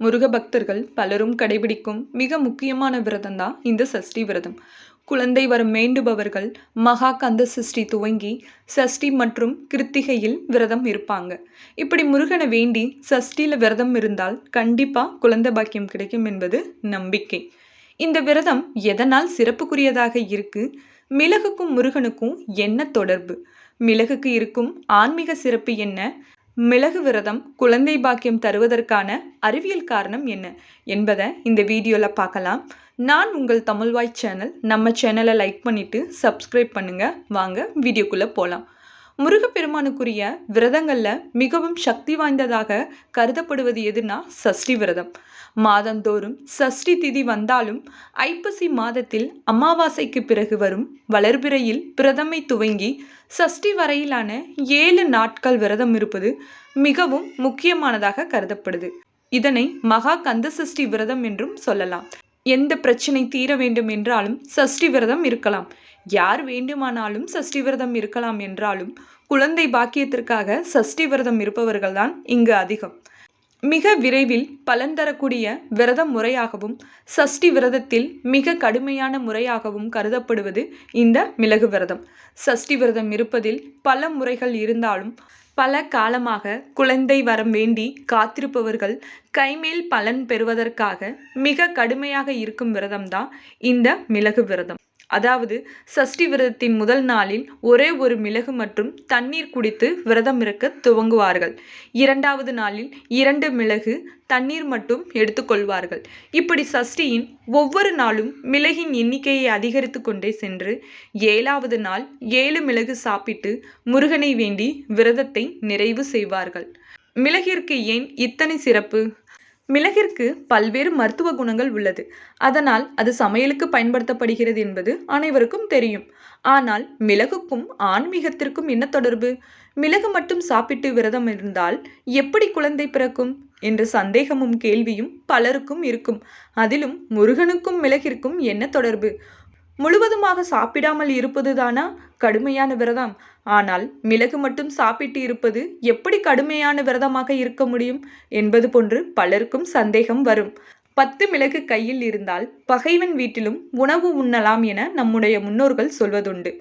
முருக பக்தர்கள் பலரும் கடைபிடிக்கும் மிக முக்கியமான விரதம் தான் இந்த சஷ்டி விரதம். குழந்தை வரம் வேண்டுபவர்கள் மகா கந்த சஷ்டி துவங்கி சஷ்டி மற்றும் கிருத்திகையில் விரதம் இருப்பாங்க. இப்படி முருகனை வேண்டி சஷ்டியில் விரதம் இருந்தால் கண்டிப்பாக குழந்தை பாக்கியம் கிடைக்கும் என்பது நம்பிக்கை. இந்த விரதம் எதனால் சிறப்புக்குரியதாக இருக்கு? மிளகுக்கும் முருகனுக்கும் என்ன தொடர்பு? மிளகுக்கு இருக்கும் ஆன்மீக சிறப்பு என்ன? மிளகு விரதம் குழந்தை பாக்கியம் தருவதற்கான அறிவியல் காரணம் என்ன என்பதை இந்த வீடியோவில் பார்க்கலாம். நான் உங்கள் தமிழ்வாய் சேனல். நம்ம சேனலை லைக் பண்ணிவிட்டு சப்ஸ்கிரைப் பண்ணுங்கள் வாங்க வீடியோக்குள்ளே போகலாம் முருகப்பெருமானுக்குரிய விரதங்களில் மிகவும் சக்தி வாய்ந்ததாக கருதப்படுவது எதுனா சஷ்டி விரதம். மாதந்தோறும் சஷ்டி திதி வந்தாலும் ஐப்பசி மாதத்தில் அமாவாசைக்கு பிறகு வரும் வளர்பிறையில் பிரதமை துவங்கி சஷ்டி வரையிலான ஏழு நாட்கள் விரதம் இருப்பது மிகவும் முக்கியமானதாக கருதப்படுது. இதனை மகா கந்த சஷ்டி விரதம் என்றும் சொல்லலாம். எந்த பிரச்சனை தீர வேண்டும் என்றாலும் சஷ்டி விரதம் இருக்கலாம். யார் வேண்டுமானாலும் சஷ்டி விரதம் இருக்கலாம் என்றாலும் குழந்தை பாக்கியத்திற்காக சஷ்டி விரதம் இருப்பவர்கள்தான் இங்கு அதிகம். மிக விரைவில் பலன் தரக்கூடிய விரத முறையாகவும் சஷ்டி விரதத்தில் மிக கடுமையான முறையாகவும் கருதப்படுவது இந்த மிளகு விரதம். சஷ்டி விரதம் இருப்பதில் பல முறைகள் இருந்தாலும் பல காலமாக குழந்தை வரம் வேண்டி காத்திருப்பவர்கள் கைமேல் பலன் பெறுவதற்காக மிக கடுமையாக இருக்கும் விரதம்தான் இந்த மிளகு விரதம். அதாவது சஷ்டி விரதத்தின் முதல் நாளில் ஒரே ஒரு மிளகு மற்றும் தண்ணீர் குடித்து விரதம் இருக்க துவங்குவார்கள். இரண்டாவது நாளில் இரண்டு மிளகு தண்ணீர் மட்டும் எடுத்துக்கொள்வார்கள். இப்படி சஷ்டியின் ஒவ்வொரு நாளும் மிளகின் எண்ணிக்கையை அதிகரித்து கொண்டே சென்று ஏழாவது நாள் ஏழு மிளகு சாப்பிட்டு முருகனை வேண்டி விரதத்தை நிறைவு செய்வார்கள். மிளகிற்கு ஏன் இத்தனை சிறப்பு? மிளகிற்கு பல்வேறு மருத்துவ குணங்கள் உள்ளது. அதனால் அது சமையலுக்கு பயன்படுத்தப்படுகிறது என்பது அனைவருக்கும் தெரியும். ஆனால் மிளகுக்கும் ஆன்மீகத்திற்கும் என்ன தொடர்பு? மிளகு மட்டும் சாப்பிட்டு விரதம் இருந்தால் எப்படி குழந்தை பிறக்கும்? என்ற சந்தேகமும் கேள்வியும் பலருக்கும் இருக்கும். அதிலும் முருகனுக்கும் மிளகிற்கும் என்ன தொடர்பு? முழுவதுமாக சாப்பிடாமல் இருப்பதுதானா கடுமையான விரதம். ஆனால் மிளகு மட்டும் சாப்பிட்டு இருப்பது எப்படி கடுமையான விரதமாக இருக்க முடியும்? என்பது போன்று பலருக்கும் சந்தேகம் வரும். பத்து மிளகு கையில் இருந்தால் பகைவன் வீட்டிலும் உணவு உண்ணலாம் என நம்முடைய முன்னோர்கள் சொல்வதுண்டு.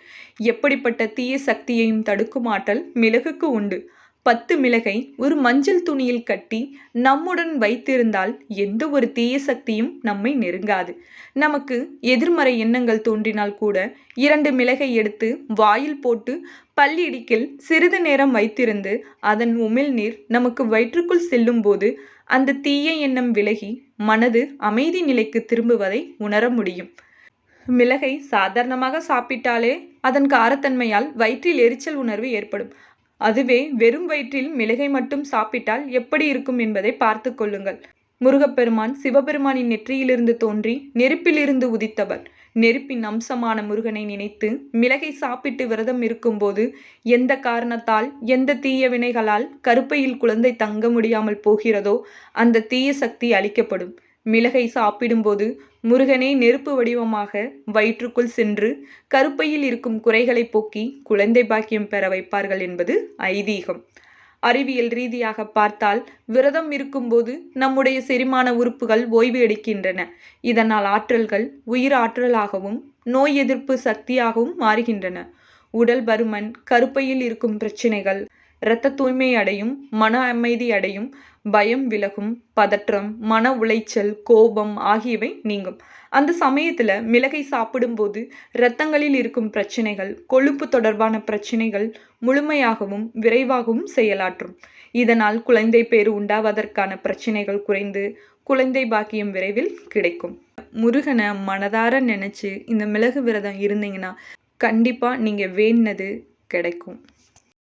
எப்படிப்பட்ட தீய சக்தியையும் தடுக்கும் ஆற்றல் மிளகுக்கு உண்டு. பத்து மிளகை ஒரு மஞ்சள் துணியில் கட்டி நம்முடன் வைத்திருந்தால் எந்த ஒரு தீய சக்தியும் நம்மை நெருங்காது. நமக்கு எதிர்மறை எண்ணங்கள் தோன்றினால் கூட இரண்டு மிளகை எடுத்து வாயில் போட்டு பல்லிடிக்கில் சிறிது நேரம் வைத்திருந்து அதன் உமிழ்நீர் நமக்கு வயிற்றுக்குள் செல்லும் போது அந்த தீய எண்ணம் விலகி மனது அமைதி நிலைக்கு திரும்புவதை உணர முடியும். மிளகை சாதாரணமாக சாப்பிட்டாலே அதன் காரத்தன்மையால் வயிற்றில் எரிச்சல் உணர்வு ஏற்படும். அதுவே வெறும் வயிற்றில் மிளகை மட்டும் சாப்பிட்டால் எப்படி இருக்கும் என்பதை பார்த்து கொள்ளுங்கள். முருகப்பெருமான் சிவபெருமானின் நெற்றியிலிருந்து தோன்றி நெருப்பிலிருந்து உதித்தவர். நெருப்பின் அம்சமான முருகனை நினைத்து மிளகை சாப்பிட்டு விரதம் இருக்கும்போது எந்த காரணத்தால் எந்த தீய வினைகளால் கருப்பையில் குழந்தை தங்க முடியாமல் போகிறதோ அந்த தீய சக்தி அளிக்கப்படும். மிளகை சாப்பிடும்போது முருகனே நெருப்பு வடிவமாக வயிற்றுக்குள் சென்று கருப்பையில் இருக்கும் குறைகளை போக்கி குழந்தை பாக்கியம் பெற வைப்பார்கள் என்பது ஐதீகம். அறிவியல் ரீதியாக பார்த்தால் விரதம் இருக்கும்போது நம்முடைய செரிமான உறுப்புகள் ஓய்வு எடுக்கின்றன. இதனால் ஆற்றல்கள் உயிர் ஆற்றலாகவும் நோய் எதிர்ப்பு சக்தியாகவும் மாறுகின்றன. உடல் பருமன் கருப்பையில் இருக்கும் பிரச்சனைகள் இரத்த தூய்மை அடையும் மன அமைதி அடையும் பயம் விலகும் பதற்றம் மன உளைச்சல் கோபம் ஆகியவை நீங்கும். அந்த சமயத்தில் மிளகை சாப்பிடும்போது இரத்தங்களில் இருக்கும் பிரச்சனைகள் கொழுப்பு தொடர்பான பிரச்சனைகள் முழுமையாகவும் விரைவாகவும் செயலாற்றும். இதனால் குழந்தை பேர் உண்டாவதற்கான பிரச்சனைகள் குறைந்து குழந்தை பாக்கியம் விரைவில் கிடைக்கும். முருகனை மனதார நினச்சி இந்த மிளகு விரதம் இருந்தீங்கன்னா கண்டிப்பாக நீங்கள் வேண்டினது கிடைக்கும்.